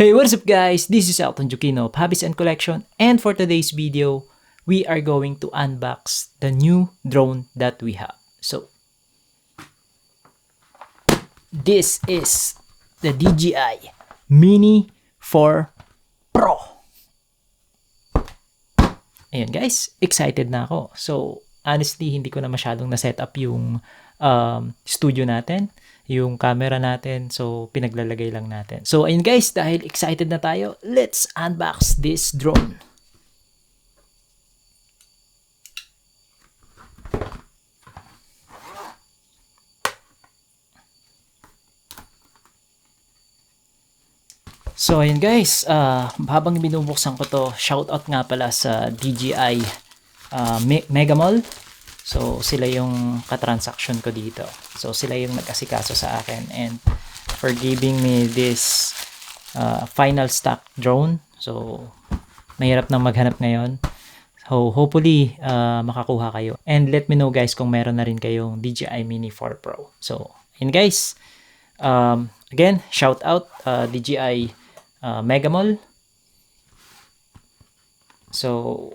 Hey, what is up guys? This is Elton Jukino of Hobbies and Collection and for today's video, we are going to unbox the new drone that we have. So, this is the DJI Mini 4 Pro. Ayun guys, excited na ako. So, honestly, hindi ko na masyadong na-set up yung um, studio natin, yung camera natin. So, pinaglalagay lang natin. So, ayun guys, dahil excited na tayo, let's unbox this drone. So ayun guys, uh, habang binubuksan ko to, shoutout nga pala sa DJI uh, Me- Mega Mall. So sila yung katransaction ko dito. So sila yung nag-asikaso sa akin and for giving me this uh, final stock drone. So mahirap na maghanap ngayon. So hopefully uh, makakuha kayo. And let me know guys kung meron na rin kayong DJI Mini 4 Pro. So yun guys, um, again, shout out uh, DJI uh, Mega Mall. So,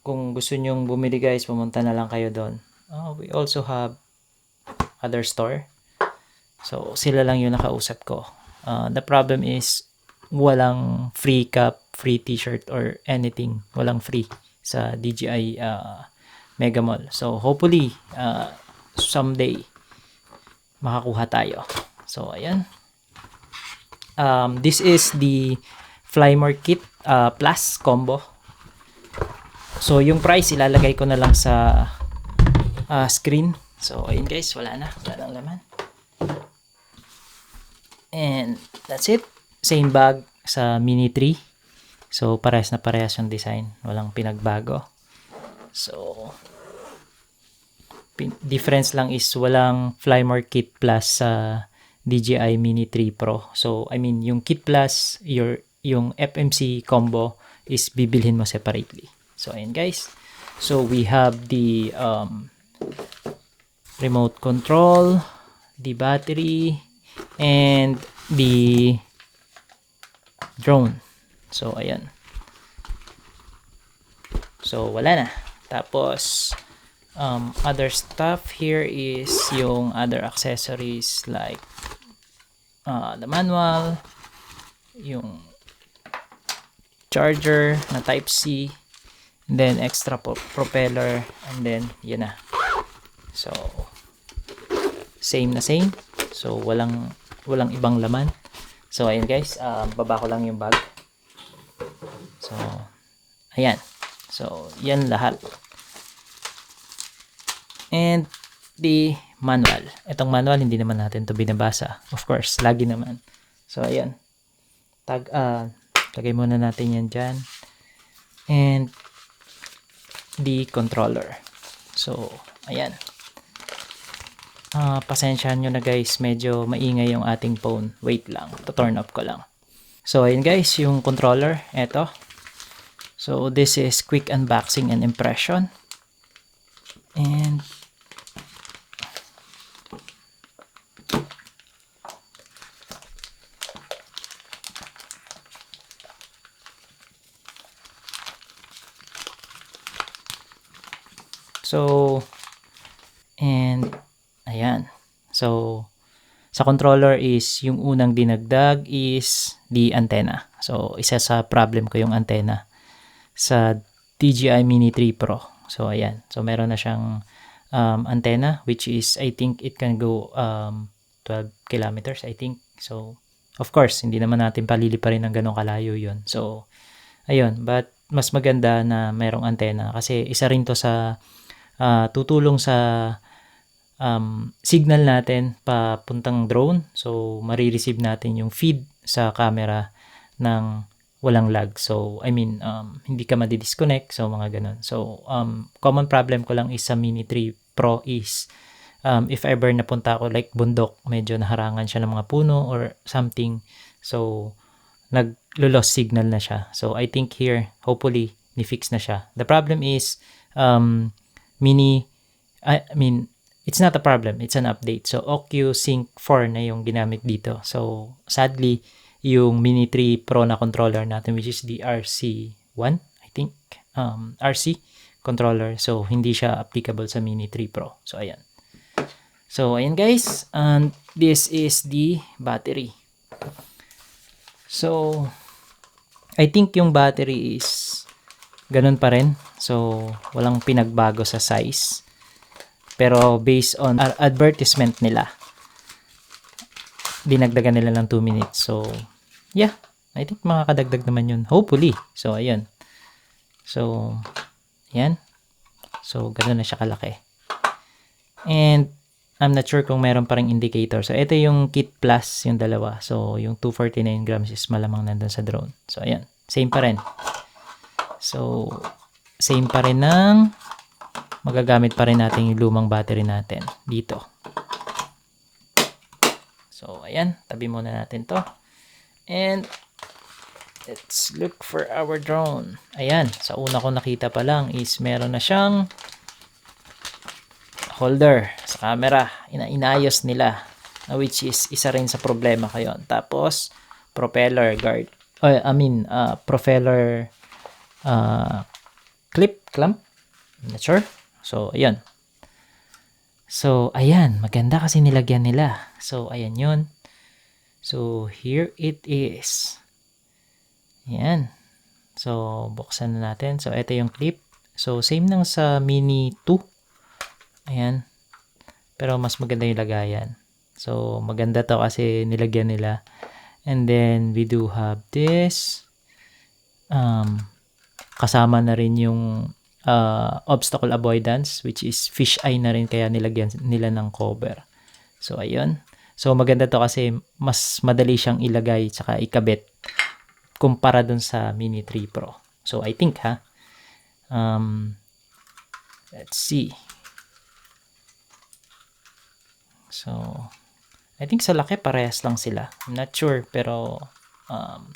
kung gusto nyong bumili guys, pumunta na lang kayo doon. Uh, we also have other store. So, sila lang yung nakausap ko. Uh, the problem is, walang free cup, free t-shirt, or anything. Walang free sa DJI uh, Mega Mall. So, hopefully, uh, someday, makakuha tayo. So, ayan. Um, this is the Flymore Kit uh, Plus combo. So, yung price ilalagay ko na lang sa uh, screen. So, ayun guys, wala na. Wala nang laman. And that's it. Same bag sa Mini 3. So, parehas na parehas yung design. Walang pinagbago. So, pin- difference lang is walang Flymore Kit Plus sa DJI Mini 3 Pro. So, I mean, yung Kit Plus, your, yung FMC combo is bibilhin mo separately. So, ayun guys. So, we have the um, remote control, the battery, and the drone. So, ayan. So, wala na. Tapos, um, other stuff here is yung other accessories like uh, the manual, yung charger na type C, and then extra po- propeller, and then yun na. So, same na same. So, walang walang ibang laman. So, ayun guys, um, baba ko lang yung bag. So, ayan. So, yan lahat. And the manual. Itong manual, hindi naman natin to binabasa. Of course, lagi naman. So, ayan. Tag, uh, lagay muna natin yan dyan. And the controller. So, ayan. Ah, pasensya nyo na guys, medyo maingay yung ating phone. Wait lang, to turn up ko lang. So, ayun guys, yung controller, eto. So, this is quick unboxing and impression. And, so, and, ayan. So, sa controller is yung unang dinagdag is the antenna. So, isa sa problem ko yung antenna sa DJI Mini 3 Pro. So, ayan. So, meron na siyang um, antenna which is, I think it can go um, 12 kilometers, I think. So, of course, hindi naman natin paliliparin ng ganong kalayo yon So, ayun. But, mas maganda na merong antenna kasi isa rin to sa uh, tutulong sa um, signal natin papuntang drone. So, marireceive natin yung feed sa camera ng walang lag. So, I mean, um, hindi ka madi-disconnect. So, mga ganun. So, um, common problem ko lang is sa Mini 3 Pro is um, if ever napunta ako like bundok, medyo naharangan siya ng mga puno or something. So, nag-loss signal na siya. So, I think here, hopefully, ni-fix na siya. The problem is, um, Mini, I mean, it's not a problem. It's an update. So, OcuSync 4 na yung ginamit dito. So, sadly, yung Mini 3 Pro na controller natin which is the RC1, I think. Um, RC controller. So, hindi siya applicable sa Mini 3 Pro. So, ayan. So, ayan guys. And this is the battery. So, I think yung battery is ganun pa rin. So, walang pinagbago sa size. Pero based on advertisement nila, dinagdagan nila ng 2 minutes. So, yeah. I think makakadagdag naman yun. Hopefully. So, ayun. So, yan. So, ganun na siya kalaki. And, I'm not sure kung meron pa ring indicator. So, ito yung kit plus, yung dalawa. So, yung 249 grams is malamang nandun sa drone. So, ayan. Same pa rin. So, same pa rin ng magagamit pa rin natin yung lumang battery natin dito. So, ayan. Tabi muna natin to. And, let's look for our drone. Ayan. Sa una ko nakita pa lang is meron na siyang holder sa camera. Ina inayos nila. na Which is isa rin sa problema kayo. Tapos, propeller guard. Oh, I mean, uh, propeller uh, clip, clamp. I'm not sure. So, ayan. So, ayan. Maganda kasi nilagyan nila. So, ayan yun. So, here it is. Ayan. So, buksan na natin. So, ito yung clip. So, same nang sa Mini 2. Ayan. Pero mas maganda yung lagayan. So, maganda to kasi nilagyan nila. And then, we do have this. Um, kasama na rin yung uh, obstacle avoidance which is fish eye na rin kaya nilagyan nila ng cover. So, ayun. So, maganda to kasi mas madali siyang ilagay tsaka ikabit kumpara dun sa Mini 3 Pro. So, I think ha. Um, let's see. So, I think sa laki parehas lang sila. I'm not sure pero um,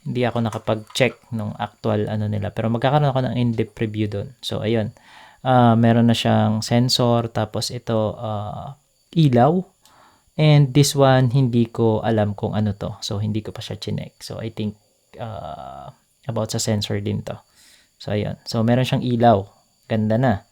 hindi ako nakapag-check nung actual ano nila. Pero magkakaroon ako ng in-depth review doon. So, ayun. Uh, meron na siyang sensor. Tapos ito, uh, ilaw. And this one, hindi ko alam kung ano to. So, hindi ko pa siya chinek. So, I think uh, about sa sensor din to. So, ayun. So, meron siyang ilaw. Ganda na.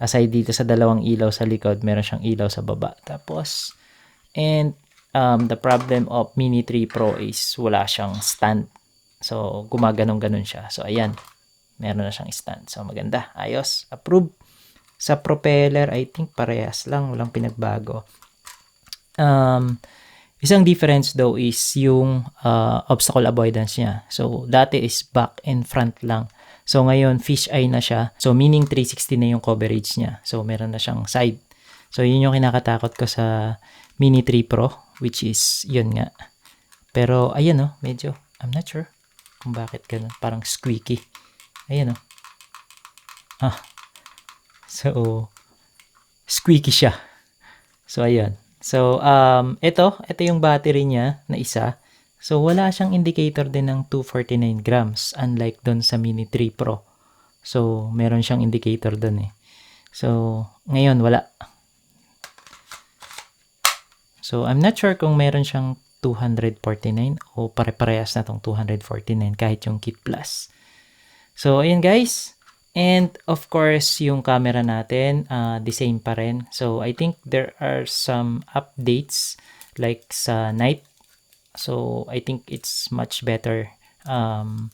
Aside dito sa dalawang ilaw sa likod, meron siyang ilaw sa baba. Tapos, and um, the problem of Mini 3 Pro is wala siyang stand. So, gumaganong-ganon siya. So, ayan. Meron na siyang stand. So, maganda. Ayos. Approve. Sa propeller, I think parehas lang. Walang pinagbago. Um, isang difference though is yung uh, obstacle avoidance niya. So, dati is back and front lang. So, ngayon, fish eye na siya. So, meaning 360 na yung coverage niya. So, meron na siyang side. So, yun yung kinakatakot ko sa Mini 3 Pro, which is, yun nga. Pero, ayan oh, medyo, I'm not sure kung bakit ganun. Parang squeaky. Ayan oh. Ah. So, squeaky siya. So, ayan. So, um, ito, ito yung battery niya na isa. So, wala siyang indicator din ng 249 grams, unlike doon sa Mini 3 Pro. So, meron siyang indicator doon eh. So, ngayon, wala. So, I'm not sure kung meron siyang 249 o pare-parehas na tong 249 kahit yung Kit Plus. So, ayun guys. And of course, yung camera natin, uh, the same pa rin. So, I think there are some updates like sa night. So, I think it's much better um,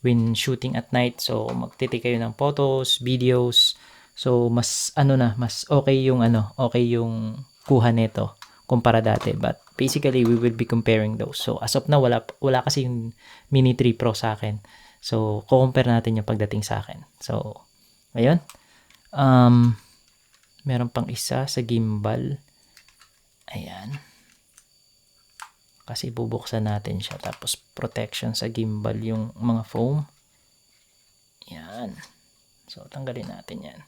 when shooting at night. So, magtitake kayo ng photos, videos. So, mas ano na, mas okay yung ano, okay yung kuha nito kumpara dati. But basically, we will be comparing those. So, as of now, wala, wala kasi yung Mini 3 Pro sa akin. So, kukompare natin yung pagdating sa akin. So, ayun. Um, meron pang isa sa gimbal. Ayan. Kasi bubuksan natin siya. Tapos, protection sa gimbal yung mga foam. Yan. So, tanggalin natin yan.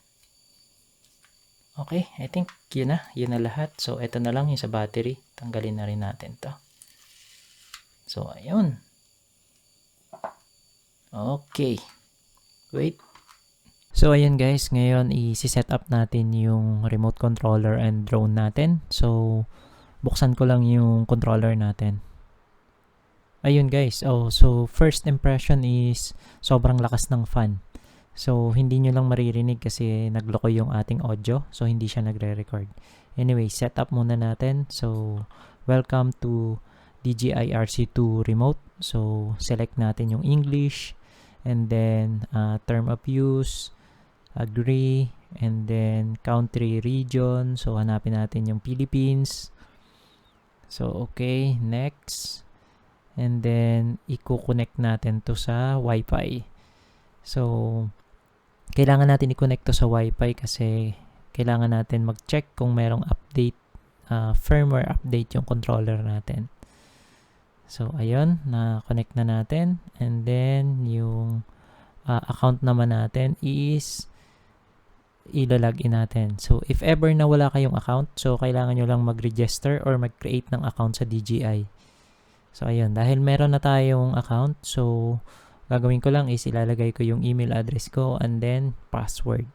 Okay, I think yun na. Yun na lahat. So, ito na lang yung sa battery. Tanggalin na rin natin to. So, ayun. Okay. Wait. So, ayun guys. Ngayon, i-set up natin yung remote controller and drone natin. So, buksan ko lang yung controller natin. Ayun guys, oh, so first impression is sobrang lakas ng fan. So, hindi nyo lang maririnig kasi nagloko yung ating audio. So, hindi siya nagre-record. Anyway, set up muna natin. So, welcome to DJI RC2 remote. So, select natin yung English and then uh, term of use, agree, and then country region. So, hanapin natin yung Philippines. So, okay, next. And then, i-connect natin to sa Wi-Fi. So, kailangan natin i-connect sa Wi-Fi kasi kailangan natin mag-check kung merong update, uh, firmware update yung controller natin. So, ayun, na-connect na natin. And then, yung uh, account naman natin is ilalagin natin. So, if ever na wala kayong account, so kailangan nyo lang mag-register or mag-create ng account sa DJI. So, ayun, dahil meron na tayong account, so gagawin ko lang is ilalagay ko yung email address ko and then password.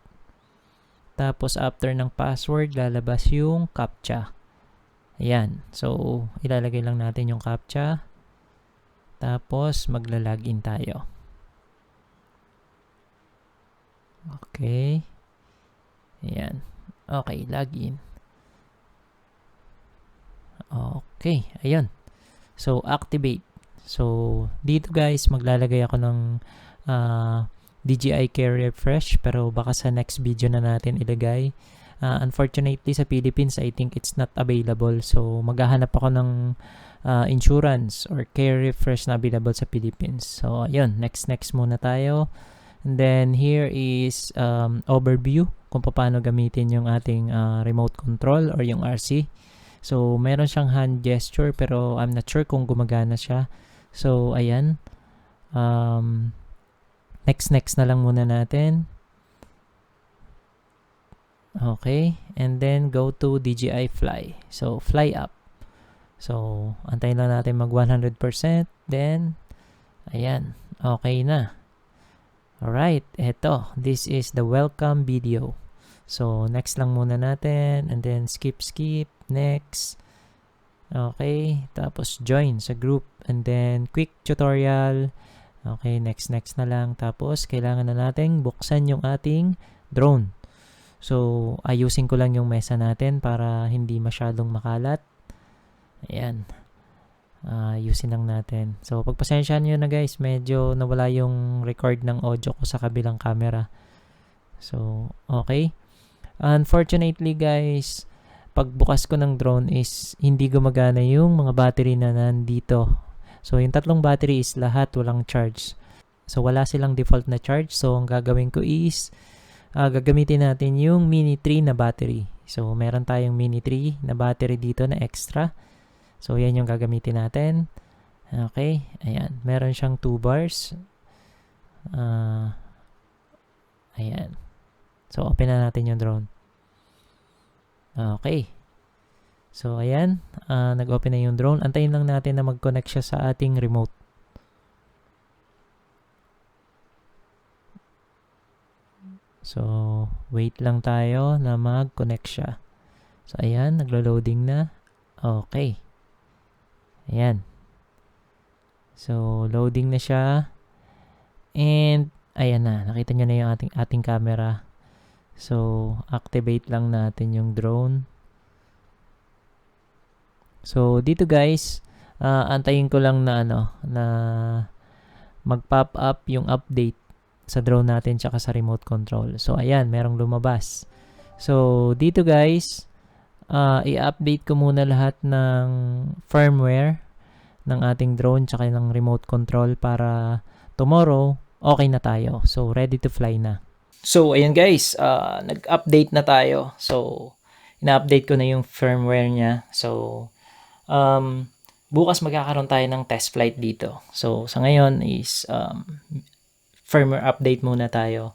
Tapos after ng password, lalabas yung CAPTCHA. Ayan. So, ilalagay lang natin yung CAPTCHA. Tapos, magla-login tayo. Okay. Ayan. Okay, login. Okay, ayun. So, activate. So, dito guys, maglalagay ako ng uh, DJI Care Refresh pero baka sa next video na natin ilagay. Uh, unfortunately, sa Philippines, I think it's not available. So, maghahanap ako ng uh, insurance or care refresh na available sa Philippines. So, ayun, next next muna tayo. And then, here is um, overview kung paano gamitin yung ating uh, remote control or yung RC. So, meron siyang hand gesture pero I'm not sure kung gumagana siya. So, ayan. Um, next, next na lang muna natin. Okay. And then, go to DJI Fly. So, fly up. So, antayin lang natin mag 100%. Then, ayan. Okay na. Alright. Eto. This is the welcome video. So, next lang muna natin. And then, skip, skip. Next. Okay, tapos join sa group and then quick tutorial. Okay, next next na lang. Tapos kailangan na nating buksan yung ating drone. So, ayusin ko lang yung mesa natin para hindi masyadong makalat. Ayan. Uh, lang natin. So, pagpasensyahan nyo na guys, medyo nawala yung record ng audio ko sa kabilang camera. So, okay. Unfortunately guys, pagbukas ko ng drone is hindi gumagana yung mga battery na nandito. So, yung tatlong battery is lahat walang charge. So, wala silang default na charge. So, ang gagawin ko is uh, gagamitin natin yung Mini 3 na battery. So, meron tayong Mini 3 na battery dito na extra. So, yan yung gagamitin natin. Okay, ayan. Meron siyang 2 bars. Uh, ayan. So, open na natin yung drone. Okay. So, ayan. Uh, nag-open na yung drone. Antayin lang natin na mag-connect siya sa ating remote. So, wait lang tayo na mag-connect siya. So, ayan. Naglo-loading na. Okay. Ayan. So, loading na siya. And, ayan na. Nakita nyo na yung ating, ating camera. So, activate lang natin yung drone. So, dito guys, uh, antayin ko lang na ano, na mag-pop up yung update sa drone natin tsaka sa remote control. So, ayan, merong lumabas. So, dito guys, uh, i-update ko muna lahat ng firmware ng ating drone tsaka ng remote control para tomorrow, okay na tayo. So, ready to fly na. So, ayan guys, uh, nag-update na tayo. So, ina-update ko na yung firmware niya. So, um, bukas magkakaroon tayo ng test flight dito. So, sa ngayon is um, firmware update muna tayo.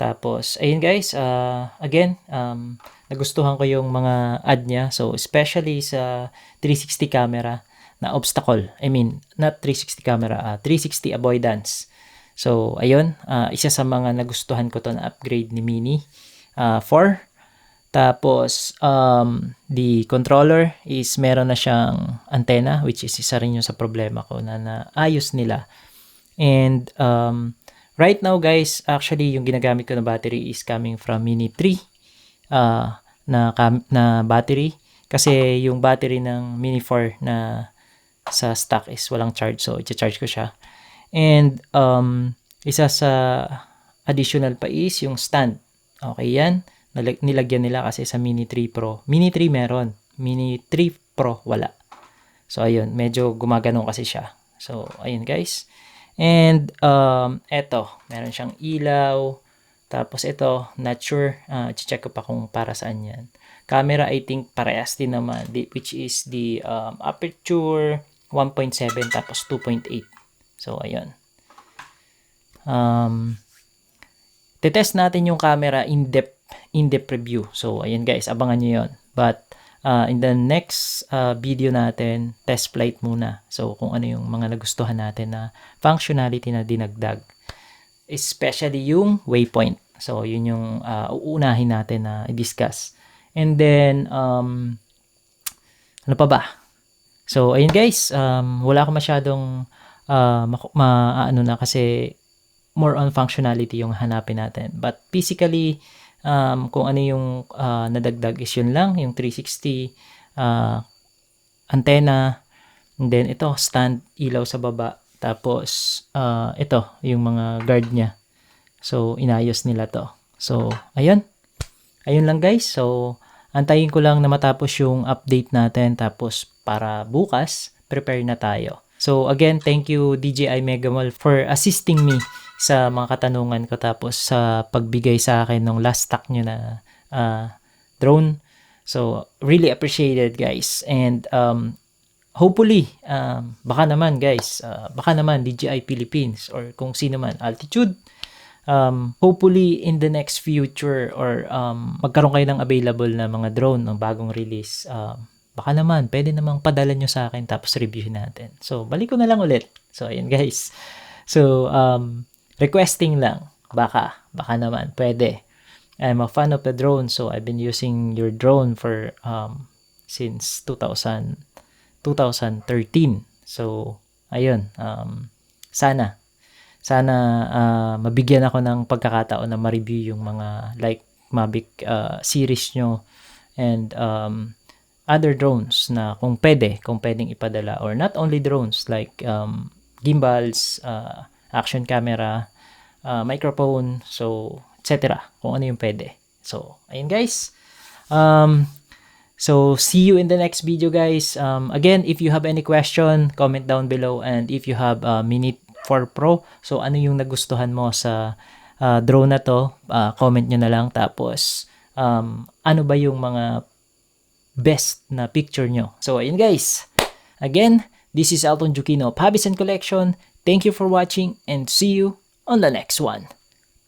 Tapos, ayun guys, uh, again, um, nagustuhan ko yung mga ad niya. So, especially sa 360 camera na obstacle. I mean, not 360 camera, uh, 360 avoidance. So, ayun, uh, isa sa mga nagustuhan ko to na upgrade ni Mini uh, 4. Tapos, um, the controller is meron na siyang antenna, which is isa rin yung sa problema ko na naayos nila. And um, right now guys, actually yung ginagamit ko na battery is coming from Mini 3 uh, na, cam- na battery. Kasi yung battery ng Mini 4 na sa stock is walang charge. So, i-charge ko siya. And um, isa sa additional pa is yung stand. Okay yan. Nilagyan nila kasi sa Mini 3 Pro. Mini 3 meron. Mini 3 Pro wala. So, ayun. Medyo gumaganon kasi siya. So, ayun guys. And, um, eto. Meron siyang ilaw. Tapos ito, not sure. Uh, check ko pa kung para saan yan. Camera, I think, parehas din naman. Which is the um, aperture 1.7 tapos 2.8. So, ayun. Um, titest natin yung camera in-depth in-depth review. So, ayun guys, abangan nyo yun. But, uh, in the next uh, video natin, test flight muna. So, kung ano yung mga nagustuhan natin na functionality na dinagdag. Especially yung waypoint. So, yun yung uh, uunahin natin na i-discuss. And then, um, ano pa ba? So, ayun guys, um, wala akong masyadong uh, ma, ma- ano na kasi more on functionality yung hanapin natin. But physically, um, kung ano yung uh, nadagdag is yun lang, yung 360 uh, antenna, and then ito, stand, ilaw sa baba, tapos uh, ito, yung mga guard niya. So, inayos nila to. So, ayun. Ayun lang guys. So, antayin ko lang na matapos yung update natin, tapos para bukas, prepare na tayo. So, again, thank you DJI Megamall for assisting me sa mga katanungan ko tapos sa pagbigay sa akin ng last stock nyo na uh, drone. So, really appreciated guys. And um, hopefully, um, baka naman guys, uh, baka naman DJI Philippines or kung sino man, Altitude, um, hopefully in the next future or um, magkaroon kayo ng available na mga drone ng bagong release, um, baka naman, pwede namang padala nyo sa akin tapos review natin. So, balik ko na lang ulit. So, ayan guys. So, um, requesting lang. Baka, baka naman, pwede. I'm a fan of the drone, so I've been using your drone for um, since 2000, 2013. So, ayun, um, sana, sana uh, mabigyan ako ng pagkakataon na ma-review yung mga like Mavic uh, series nyo and um, other drones na kung pwede, kung pwedeng ipadala or not only drones like um, gimbals, uh, action camera, uh, microphone, so etc. Kung ano yung pwede. So, ayun guys. Um, so, see you in the next video guys. Um, again, if you have any question, comment down below and if you have a Mini 4 Pro, so ano yung nagustuhan mo sa uh, drone na to, uh, comment nyo na lang. Tapos, um, ano ba yung mga best na picture nyo. So, ayun guys. Again, this is Alton Jukino of Habits and Collection. Thank you for watching and see you on the next one.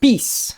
Peace!